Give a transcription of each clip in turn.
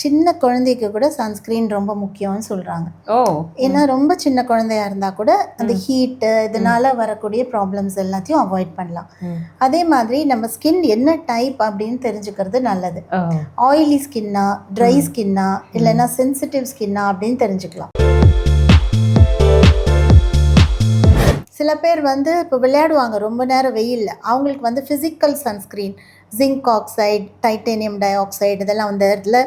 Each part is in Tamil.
சின்ன குழந்தைக்கு கூட சன்ஸ்கிரீன் ரொம்ப முக்கியம்னு சொல்கிறாங்க ஓ. ஏன்னா ரொம்ப சின்ன குழந்தையா இருந்தால் கூட அந்த ஹீட்டு இதனால வரக்கூடிய ப்ராப்ளம்ஸ் எல்லாத்தையும் அவாய்ட் பண்ணலாம். அதே மாதிரி நம்ம ஸ்கின் என்ன டைப் அப்படின்னு தெரிஞ்சுக்கிறது நல்லது. ஆயிலி ஸ்கின்னா ட்ரை ஸ்கின்னா இல்லைன்னா சென்சிட்டிவ் ஸ்கின்னா அப்படின்னு தெரிஞ்சுக்கலாம். சில பேர் வந்து இப்போ விளையாடுவாங்க ரொம்ப நேரம் வெயில்ல. அவங்களுக்கு வந்து physical sunscreen zinc oxide titanium dioxide இதெல்லாம் அந்த இடத்துல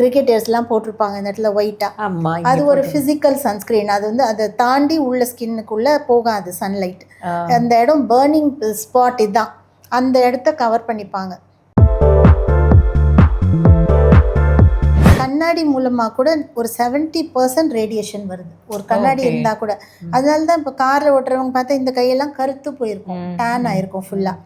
கிரிக்கெட்டர்ஸ்லாம் போட்டிருப்பாங்க இந்த இடத்துல ஒயிட்டாக ஆமா அது ஒரு ஃபிசிக்கல் சன்ஸ்க்ரீன் அது வந்து அதை தாண்டி உள்ள ஸ்கின்னுக்குள்ளே போகாது சன்லைட் அந்த இடம் பேர்னிங் ஸ்பாட் இதுதான் அந்த இடத்த கவர் பண்ணிப்பாங்க. கண்ணாடி மூலமா கூட ஒரு 70% பர்சன்ட் ரேடியேஷன் வருது. ஒரு கண்ணாடி Okay. இருந்தா கூட. அதனால தான் இப்போ காரில் ஓட்டுறவங்க பார்த்தா இந்த கையெல்லாம் கருத்து போயிருக்கும். டேன் ஆயிருக்கும் ஃபுல்லாக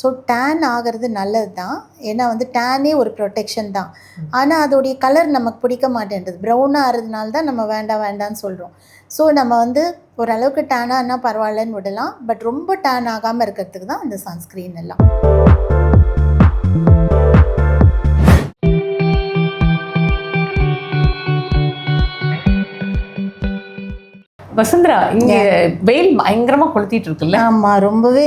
ஸோ டேன் ஆகிறது நல்லது தான் ஏன்னா வந்து டேனே ஒரு ப்ரொடெக்ஷன் தான். ஆனால் அதோடைய கலர் நமக்கு பிடிக்க மாட்டேன்றது. ப்ரௌனாக ஆகிறதுனால தான் நம்ம வேண்டாம் வேண்டாம்னு சொல்கிறோம் ஸோ நம்ம வந்து ஓரளவுக்கு டேன் ஆனால் பரவாயில்லன்னு விடலாம். பட் ரொம்ப டேன் ஆகாமல் இருக்கிறதுக்கு தான் அந்த சன்ஸ்க்ரீன் எல்லாம். வசுந்தரா இங்க வெயில் பயங்கரமா கொளுத்திட்டு இருக்குல்ல? ஆமாம் ரொம்பவே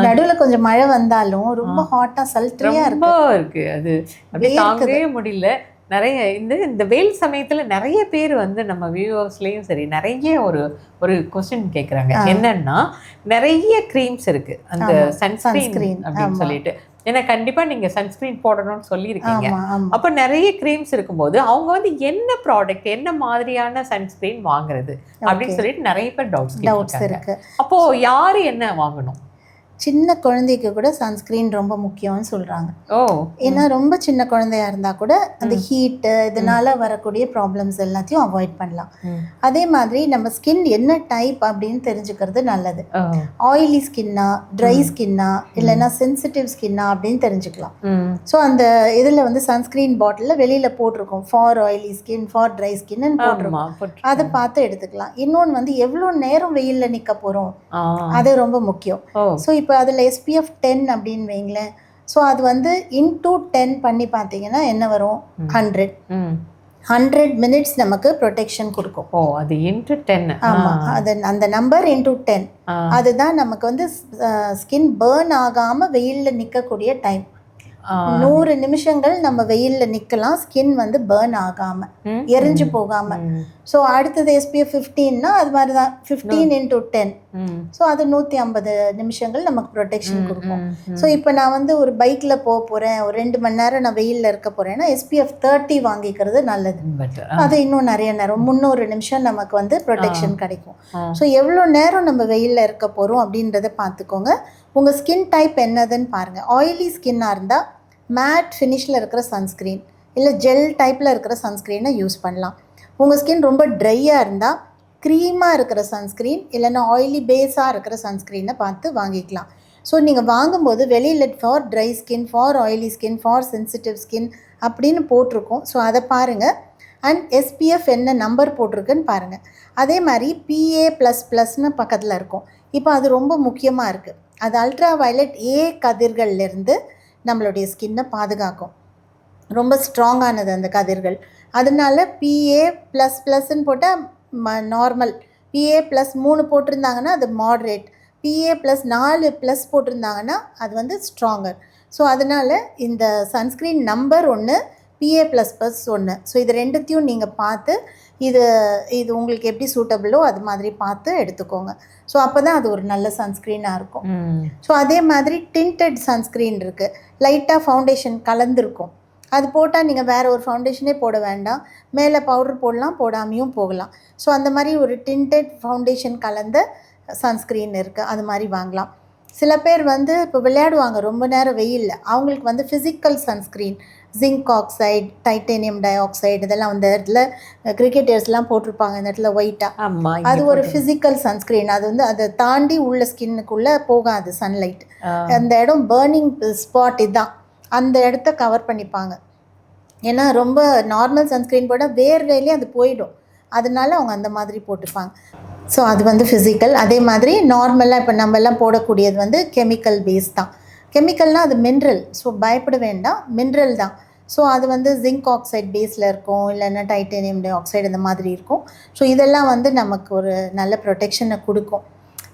நடுவில் கொஞ்சம் மழை வந்தாலும் ரொம்ப ஹாட்டாக சல்ட்ரியாக ரொம்ப இருக்கு. இருக்கு அது. அப்படியே தாங்கவே முடியல. நிறைய இந்த இந்த வெயில் சமயத்துல நிறைய பேர் வந்து நம்ம வியூவர்ஸ்லயும் சரி நிறைய ஒரு ஒரு கொஸ்டின் கேக்குறாங்க. என்னன்னா நிறைய க்ரீம்ஸ் இருக்கு. அந்த ஆமா, சன்ஸ்கிரீன் அப்படின்னு ஆமா. சொல்லிட்டு. ஏன்னா கண்டிப்பா நீங்க சன்ஸ்கிரீன் போடணும்னு சொல்லியிருக்கீங்க. அப்ப நிறைய க்ரீம்ஸ் இருக்கும்போது அவங்க வந்து என்ன ப்ராடக்ட் என்ன மாதிரியான சன்ஸ்கிரீன் வாங்குறது? அப்படின்னு சொல்லிட்டு நிறைய பேர் டவுட்ஸ் டவுட்ஸ் இருக்கு. அப்போ யாரு என்ன வாங்கணும்? சின்ன குழந்தைக்கு கூட சன்ஸ்கிரீன் ரொம்ப முக்கியம்னு சொல்கிறாங்க ஓ. ஏன்னா ரொம்ப சின்ன குழந்தையா இருந்தால் கூட அந்த ஹீட்டு இதனால வரக்கூடிய ப்ராப்ளம்ஸ் எல்லாத்தையும் அவாய்ட் பண்ணலாம். அதே மாதிரி நம்ம ஸ்கின் என்ன டைப் அப்படின்னு தெரிஞ்சுக்கிறது நல்லது. ஆயிலி ஸ்கின்னா ட்ரை ஸ்கின்னா இல்லைன்னா சென்சிட்டிவ் ஸ்கின்னா அப்படின்னு தெரிஞ்சுக்கலாம். ஸோ அந்த இதில் வந்து சன்ஸ்கிரீன் பாட்டிலில் வெளியில் போட்டிருக்கோம். For oily skin for dry skin போட்டிருக்கோம். அதை பார்த்து எடுத்துக்கலாம். இன்னொன்று வந்து எவ்வளோ நேரம் வெயிலில் நிற்க போகிறோம். அது ரொம்ப முக்கியம். ஸோ இப்போ அதில் எஸ்பிஎஃப் டென் அப்படின்னு வைங்களேன். ஸோ அது வந்து இன்டூ டென் பண்ணி பார்த்தீங்கன்னா என்ன வரும்? ஹண்ட்ரட். ஹண்ட்ரட் மினிட்ஸ் நமக்கு ப்ரொடெக்ஷன் கொடுக்கும். ஓ அது இன்ட்டு டென் ஆமாம் அது அந்த நம்பர் இன்டூ டென் அதுதான் நமக்கு வந்து ஸ்கின் பேர்ன் ஆகாமல் வெயிலில் நிற்கக்கூடிய டைம் நூறு நிமிஷங்கள் நம்ம வெயிலில் நிற்கலாம் ஸ்கின் வந்து பேர்ன் ஆகாமல் எரிஞ்சு போகாமல் ஸோ அடுத்தது எஸ்பிஎஃப் ஃபிஃப்டீன்னா அது மாதிரி தான் ஃபிஃப்டீன் இன்டூ டென் ஸோ அது நூற்றி ஐம்பது நிமிஷங்கள் நமக்கு ப்ரொடெக்ஷன் கொடுக்கும். ஸோ இப்போ நான் வந்து ஒரு பைக்கில் போக போகிறேன் ஒரு ரெண்டு மணி நேரம் நான் வெயிலில் இருக்க போகிறேன்னா எஸ்பிஎஃப் தேர்ட்டி வாங்கிக்கிறது நல்லது. அது இன்னும் நிறைய நேரம் முந்நூறு நிமிஷம் நமக்கு வந்து ப்ரொடெக்ஷன் கிடைக்கும். ஸோ எவ்வளோ நேரம் நம்ம வெயிலில் இருக்க போகிறோம் அப்படின்றத பார்த்துக்கோங்க. உங்கள் ஸ்கின் டைப் என்னதுன்னு பாருங்கள் ஆயிலி ஸ்கின்னாக இருந்தால் மேட் ஃபினிஷில் இருக்கிற சன்ஸ்க்ரீன் இல்லை ஜெல் டைப்பில் இருக்கிற சன்ஸ்க்ரீனை யூஸ் பண்ணலாம். உங்கள் ஸ்கின் ரொம்ப ட்ரையாக இருந்தால் க்ரீமாக இருக்கிற சன்ஸ்க்ரீன் இல்லைன்னா ஆயிலி பேஸாக இருக்கிற சன்ஸ்க்ரீனை பார்த்து வாங்கிக்கலாம். ஸோ நீங்கள் வாங்கும்போது வெளியில் for dry skin for oily skin for sensitive skin அப்படின்னு போட்டிருக்கோம். ஸோ அதை பாருங்கள் அண்ட் எஸ்பிஎஃப் என்ன நம்பர் போட்டிருக்குன்னு பாருங்கள் அதே மாதிரி பிஏ ப்ளஸ் ப்ளஸ்னு பக்கத்தில் இருக்கும். இப்போ அது ரொம்ப முக்கியமாக இருக்குது அது அல்ட்ரா வயலட் ஏ கதிர்கள்லேருந்து நம்மளுடைய ஸ்கின்னை பாதுகாக்கும். ரொம்ப ஸ்ட்ராங்கானது அந்த கதிர்கள். அதனால பிஏ ப்ளஸ் ப்ளஸ்ன்னு போட்டால் நார்மல் பிஏ ப்ளஸ் மூணு போட்டிருந்தாங்கன்னா அது மாட்ரேட் பிஏ ப்ளஸ் நாலு ப்ளஸ் போட்டிருந்தாங்கன்னா அது வந்து ஸ்ட்ராங்கர் ஸோ அதனால் இந்த சன்ஸ்க்ரீன் நம்பர் ஒன்று பிஏ ப்ளஸ் ப்ளஸ் ஒன்று ஸோ இது ரெண்டுத்தையும் நீங்கள் பார்த்து இது இது உங்களுக்கு எப்படி சூட்டபிளோ அது மாதிரி பார்த்து எடுத்துக்கோங்க. ஸோ அப்போ தான் அது ஒரு நல்ல சன்ஸ்க்ரீனாக இருக்கும். ஸோ அதே மாதிரி டிண்டட் சன்ஸ்க்ரீன் இருக்குது லைட்டாக ஃபவுண்டேஷன் கலந்துருக்கும். அது போட்டால் நீங்கள் வேறு ஒரு ஃபவுண்டேஷனே போட வேண்டாம். மேலே பவுடர் போடலாம் போடாமையும் போகலாம். ஸோ அந்த மாதிரி ஒரு டிண்டட் ஃபவுண்டேஷன் கலந்த சன்ஸ்க்ரீன் இருக்குது அது மாதிரி வாங்கலாம். சில பேர் வந்து இப்போ விளையாடுவாங்க ரொம்ப நேரம் வெயில்ல. அவங்களுக்கு வந்து physical sunscreen zinc oxide titanium dioxide இதெல்லாம் அந்த இடத்துல கிரிக்கெட்டர்ஸ்லாம் போட்டிருப்பாங்க இந்த இடத்துல ஒயிட்டாக அது ஒரு ஃபிசிக்கல் சன்ஸ்க்ரீன் அது வந்து அதை தாண்டி உள்ள ஸ்கின்னுக்குள்ளே போகாது சன்லைட் அந்த இடம் பேர்னிங் ஸ்பாட் இதுதான் அந்த இடத்த கவர் பண்ணிப்பாங்க. ஏன்னா ரொம்ப நார்மல் சன்ஸ்க்ரீன் போட வேர்வையிலே அது போயிடும். அதனால அவங்க அந்த மாதிரி போட்டுப்பாங்க. ஸோ அது வந்து ஃபிசிக்கல் அதே மாதிரி நார்மலாக இப்போ நம்ம எல்லாம் போடக்கூடியது வந்து கெமிக்கல் பேஸ் தான். கெமிக்கல்னால் அது மினரல் ஸோ பயப்பட வேண்டாம். மினரல் தான். ஸோ அது வந்து ஜிங்க் ஆக்சைடு பேஸில் இருக்கும். இல்லைன்னா டைட்டேனியம் டை ஆக்சைடு இந்த மாதிரி இருக்கும். ஸோ இதெல்லாம் வந்து நமக்கு ஒரு நல்ல ப்ரொடெக்ஷனை கொடுக்கும்.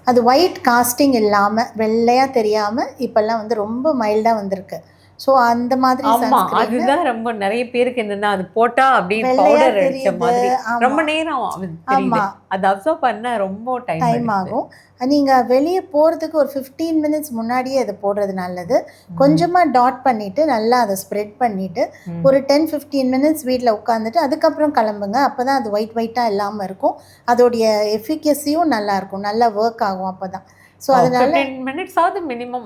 அது ஒயிட் காஸ்டிங் இல்லாமல் வெள்ளையாக தெரியாமல் இப்போல்லாம் வந்து ரொம்ப மைல்டாக வந்திருக்கு. ஸோ அந்த மாதிரி ஆமா அதுதான் ரொம்ப நிறைய பேருக்கு என்னன்னா அது போட்டா அப்படியே பவுடர் அடிச்ச. மாதிரி. ரொம்ப நேரம் ஆமா. அது அப்சர்வ் பண்ண ரொம்ப டைம் டைம் ஆகும். நீங்கள் வெளியே போகிறதுக்கு ஒரு ஃபிஃப்டீன் மினிட்ஸ் முன்னாடியே அதை போடுறது நல்லது. கொஞ்சமாக டாட் பண்ணிவிட்டு நல்லா அதை ஸ்ப்ரெட் பண்ணிவிட்டு. ஒரு டென் ஃபிஃப்டீன் மினிட்ஸ் வீட்டில் உட்காந்துட்டு அதுக்கப்புறம் கிளம்புங்க. அப்போ தான் அது ஒயிட் ஒயிட்டாக இல்லாமல் இருக்கும். அதோடைய எஃபிகசியும் நல்லா இருக்கும். நல்லா ஒர்க் ஆகும் அப்போ தான் ஸோ அதனால மினிட்ஸ் ஆகுது மினிமம்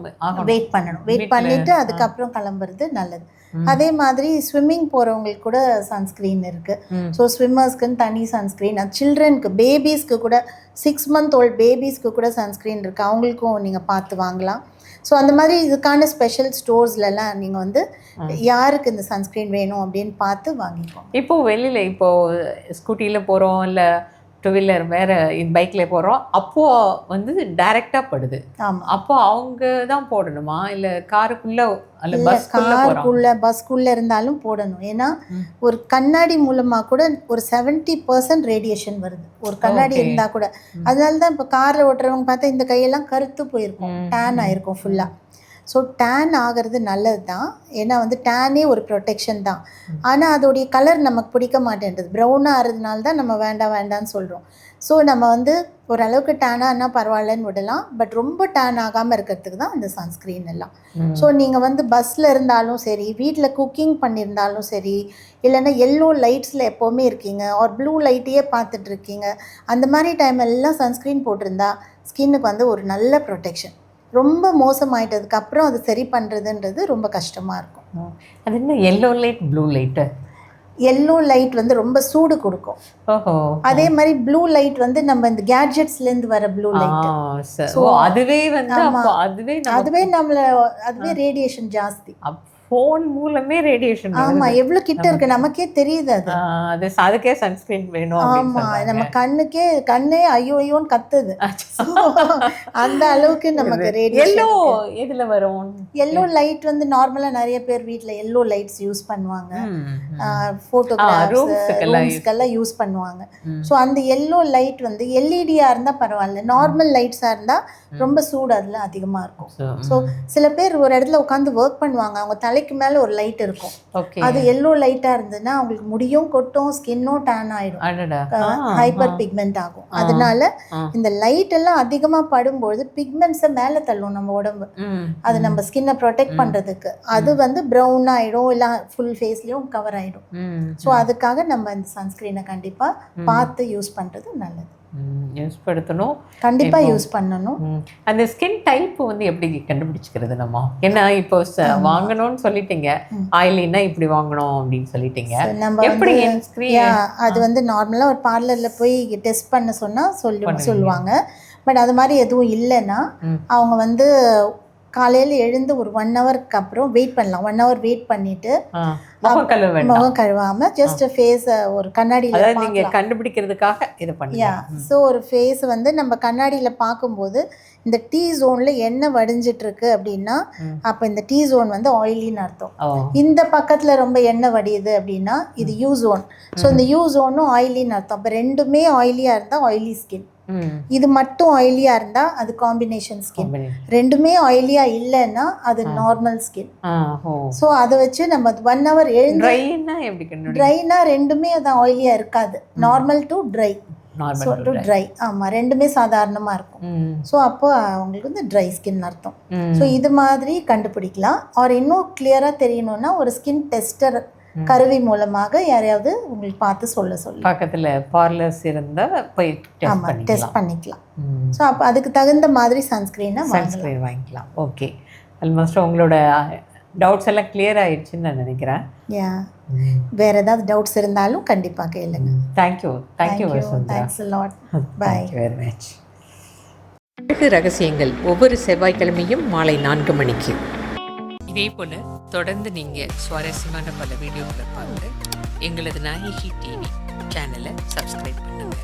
வெயிட் பண்ணணும். வெயிட் ஆ. அதுக்கப்புறம் கிளம்புறது நல்லது. அதே மாதிரி ஸ்விம்மிங் போகிறவங்களுக்கு கூட சன்ஸ்க்ரீன் இருக்குது ம். ஸோ ஸ்விம்மர்ஸ்க்குன்னு தனி சன்ஸ்க்ரீன் அது சில்ட்ரனுக்கு பேபிஸ்க்கு கூட சிக்ஸ் மந்த் ஓல்ட் பேபிஸ்க்கு கூட சன்ஸ்க்ரீன் இருக்குது அவங்களுக்கும் நீங்கள் பார்த்து வாங்கலாம். ஸோ அந்த மாதிரி இதுக்கான ஸ்பெஷல் ஸ்டோர்ஸ்லலாம் நீங்கள் வந்து. யாருக்கு இந்த சன்ஸ்க்ரீன் வேணும் அப்படின்னு பார்த்து வாங்கிக்கோங்க. இப்போ வெளியில இப்போ ஸ்கூட்டில போறோம் இல்ல டூ வீலர் வேற பைக்ல போறோம். அப்போ வந்து டைரக்டா படுது. ஆமாம் அப்போ அவங்க தான் போடணுமா? இல்ல காருக்குள்ள அல்ல போறோம் காருக்குள்ளே பஸ்க்குள்ளே இருந்தாலும் போடணும். ஏன்னா. ஒரு கண்ணாடி மூலமாக கூட ஒரு செவன்ட்டி பர்சன்ட் ரேடியேஷன் வருது. ஒரு கண்ணாடி. இருந்தால் கூட. அதனால தான் இப்போ காரில் ஓட்டுறவங்க பார்த்தா இந்த கையெல்லாம் கருத்து போயிருக்கும். டேன் ஆயிருக்கும் ஃபுல்லாக ஸோ டேன் ஆகிறது நல்லது தான் ஏன்னா வந்து டேனே ஒரு ப்ரொடெக்ஷன் தான். ஆனால் அதோடைய கலர் நமக்கு பிடிக்க மாட்டேன்றது. ப்ரௌனாக ஆகிறதுனால தான் நம்ம வேண்டாம் வேண்டாம்னு சொல்கிறோம் ஸோ நம்ம வந்து ஓரளவுக்கு டேனானா பரவாயில்லன்னு விடலாம். பட் ரொம்ப டேன் ஆகாமல் இருக்கிறதுக்கு தான் இந்த சன்ஸ்க்ரீன் எல்லாம். ஸோ நீங்கள் வந்து பஸ்ஸில் இருந்தாலும் சரி வீட்டில் குக்கிங் பண்ணியிருந்தாலும் சரி இல்லைன்னா எல்லோ லைட்ஸில் எப்போவுமே இருக்கீங்க ஒரு ப்ளூ லைட்டையே பார்த்துட்டு இருக்கீங்க அந்த மாதிரி டைம் எல்லாம் சன்ஸ்க்ரீன் போட்டிருந்தா ஸ்கின்னுக்கு வந்து ஒரு நல்ல ப்ரொடெக்ஷன் ரொம்ப மோசமாயிட்டதுக்கு அப்புறம் அது சரி பண்ணுறதுன்றது ரொம்ப கஷ்டமாக இருக்கும். அது என்ன yellow light blue light yellow light வந்து ரொம்ப சூடு கொடுக்கும். அதே மாதிரி ப்ளூ லைட் வந்து நம்ம இந்த கேட்ஜெட்ஸ்லேருந்து வர ப்ளூ லைட் அதுவே வந்து அதுவே அதுவே நம்மள அதுவே ரேடியேஷன் ஜாஸ்தி. ஃபோன் மூலமே ரேடியேஷன் ஆமா எவ்வளவு கிட்ட இருக்கு? நமக்கே தெரியுது அது. அது அதுக்கே சன்ஸ்கிரீன் வேணும் ஆமா. நம்ம கண்ணுக்கே கண்ணே ஐயோ ஐயோன்னு கத்துது. அந்த அளவுக்கு நமக்கு எல்லோ ரேடியேஷன் எதுல வரும்? எல்லோ லைட் வந்து நார்மலா நிறைய பேர் வீட்ல எல்லோ லைட்ஸ் யூஸ் பண்ணுவாங்க. ம், ம். ஃபோட்டோகிராஃப்ஸ் roomஸ்க்கெல்லாம் use- ரூம்ஸ்க்கெல்லாம் யூஸ் பண்ணுவாங்க. ஸோ அந்த எல்லோ லைட் வந்து எல்இடியா இருந்தா பரவாயில்ல. நார்மல் லைட்ஸா இருந்தா ரொம்ப சூடு அதுல அதிகமா இருக்கும். ஸோ சில பேர் ஒரு இடத்துல உட்காந்து ஒர்க் பண்ணுவாங்க. அவங்க தலைக்கு மேல ஒரு லைட் இருக்கும். அது எல்லோ லைட்டா இருந்ததுன்னா அவங்களுக்கு முடியும் கொட்டும் ஸ்கின்னும் டேன் ஆயிடும். அடடா. ஹைப்பர் பிக்மெண்ட் ஆகும். அதனால. இந்த லைட் எல்லாம் அதிகமா படும்போது பிக்மெண்ட்ஸை மேல தள்ளும் நம்ம உடம்பு. அது நம்ம ஸ்கின்னை ப்ரொடெக்ட் பண்றதுக்கு. அது வந்து ப்ரௌன் ஆயிடும் இல்ல ஃபுல் ஃபேஸ்லயும் கவர் ஆயிடும். ஸோ அதுக்காக நம்ம இந்த சன்ஸ்கிரீனை கண்டிப்பா பார்த்து யூஸ் பண்றது நல்லது. யூஸ் படுத்தணும் கண்டிப்பா இப்போ- யூஸ் பண்ணணும். அந்த ஸ்கின் டைப் வந்து எப்படி கண்டுபிடிச்சிக்கிறது நம்ம ஏன்னா இப்போ வாங்கணும்னு சொல்லிட்டீங்க. ஆயிலினா இப்படி வாங்கணும் அப்படின்னு சொல்லிட்டீங்க நம்ம எப்படி அது வந்து நார்மலா ஒரு பார்லர்ல போய் டெஸ்ட் பண்ண சொன்னா சொல்லு. சொல்லுவாங்க பட் அது மாதிரி எதுவும் இல்லைன்னா. அவங்க வந்து காலையில எழுந்து ஒரு ஒன் ஹவருக்கு அப்புறம் வெயிட் பண்ணலாம். ஒன் ஹவர் வெயிட் பண்ணிட்டு முகம் கழுவாம ஜஸ்ட் ஃபேஸ் ஒரு கண்ணாடியில நீங்க கண்டுபிடிக்கிறதுக்காக இது பண்ணுங்க. யா ஸோ ஒரு ஃபேஸ் வந்து நம்ம கண்ணாடியில் பார்க்கும்போது இந்த டீ ஜோனில் எண்ணெய் வடிஞ்சிட்டு இருக்கு அப்படின்னா. அப்போ இந்த டீ ஜோன் வந்து ஆயிலின்னு அர்த்தம். இந்த பக்கத்தில் ரொம்ப எண்ணெய் வடியுது அப்படின்னா இது யூ ஜோன் ஸோ இந்த யூ ஜோனும் ஆயிலின்னு அர்த்தம். அப்போ ரெண்டுமே ஆயிலியாக இருந்தால் ஆயிலி ஸ்கின் இது மட்டும் ஆயிலியாக இருந்தால் அது காம்பினேஷன் ஸ்கின். ரெண்டுமே ஆயிலியாக இல்லைன்னா அது நார்மல் ஸ்கின் ஸோ அதை வச்சு நம்ம ஒன் ஹவர் எழுந்து ட்ரைனா ரெண்டுமே அது ஆயிலியாக இருக்காது. நார்மல் டு ட்ரை ட்ரை ஆமாம் ரெண்டுமே சாதாரணமாக இருக்கும். ஸோ அப்போ அவங்களுக்கு வந்து ட்ரை ஸ்கின் அர்த்தம். ஸோ இது மாதிரி கண்டுபிடிக்கலாம். ஆர் இன்னும் கிளியராக தெரியணும்னா ஒரு ஸ்கின் டெஸ்டர் கருவி மூலமாக யாரையாவது உங்களுக்கு பார்த்து சொல்ல சொல்லலாம் பக்கத்துல பார்லர்ஸ் இருந்தா போய் டெஸ்ட் ஆமாம் டெஸ்ட் பண்ணிக்கலாம். ஸோ அப்போ அதுக்கு தகுந்த மாதிரி சன்ஸ்க்ரீனை வாங்கலாம். சன்ஸ்கிரீன் வாங்கிக்கலாம். ஓகே ஆல்மோஸ்ட் உங்களோட டவுட்ஸ் எல்லாம் கிளியர் ஆயிடுச்சுன்னு நான் நினைக்கிறேன். யா வேற ஏதாவது டவுட்ஸ் இருந்தாலும் கண்டிப்பாக கேளுங்க. Thank you thank you thanks lot bye very much அழகு ரகசியங்கள் ஒவ்வொரு செவ்வாய்க்கிழமையும் மாலை நான்கு மணிக்கு. இதே போல தொடர்ந்து நீங்க சுவாரஸ்யமான பல வீடியோக்களை பார்த்து எங்களது நாயகி டிவி சேனலை சப்ஸ்கிரைப் பண்ணுங்க.